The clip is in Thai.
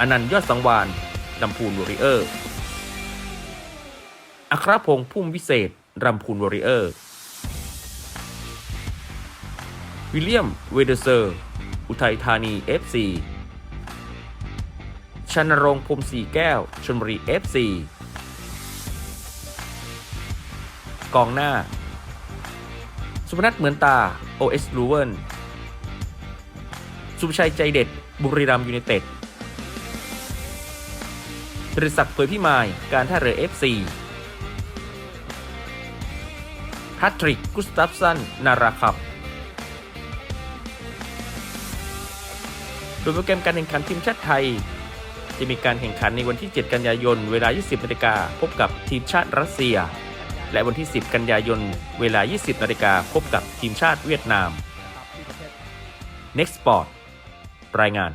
อนันต์ยอดสังวานลำพูนวอริเออร์อัครพงษ์พุ่มวิเศษรำพูนวอริเออร์วิลเลียมเวเดเซอร์ อุทัยธานี FC ชนรงค์พรมสีแก้วชลบุรี FC กองหน้า สุพนัทเหมือนตา OS ลูเวนสุภชัยใจเด็ด บุรีรัมย์ยูไนเต็ด บริษัทเผยพิมาย การท่าเรือ FC แพทริก กุสตัฟสัน นาราคับ โดยโปรแกรมการแข่งขันทีมชาติไทย จะมีการแข่งขันในวันที่ 7 กันยายน เวลา 20นาฬิกาพบกับทีมชาติรัสเซีย และวันที่ 10 กันยายน เวลา 20นาฬิกาพบกับทีมชาติเวียดนาม Next Sport รายงาน